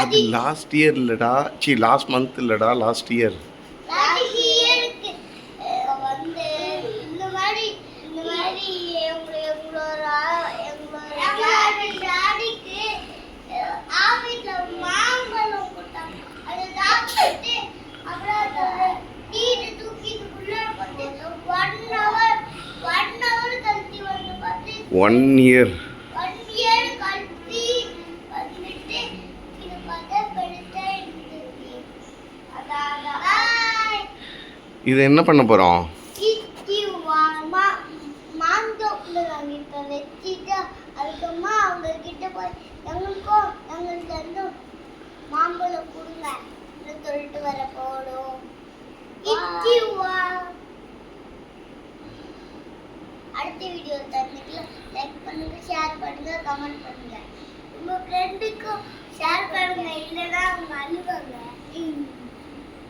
அது last year இல்லடா. சி லாஸ்ட் மந்த் இல்லடா லாஸ்ட் இயர் வந்து இந்த மாதிரி இந்த மாதிரி ஒன் இயர் இது என்ன பண்ண போகிறோம் கிட்டி வாமா மாந்தோப்புல நாங்கள் இப்போ வச்சுட்டு அதுக்கப்புறமா அவங்க கிட்ட போய் எங்களுக்கும் எங்களுக்கு வந்து மாம்பழம் கொடுங்க. அப்படின்னு சொல்லிட்டு வர போடும் அடுத்த வீடியோ தந்துக்கலாம் லைக் பண்ணுங்கள் ஷேர் பண்ணுங்கள் கமெண்ட் பண்ணுங்க. உங்கள் ஃப்ரெண்டுக்கும் ஷேர் பண்ணுங்கள் இல்லைன்னா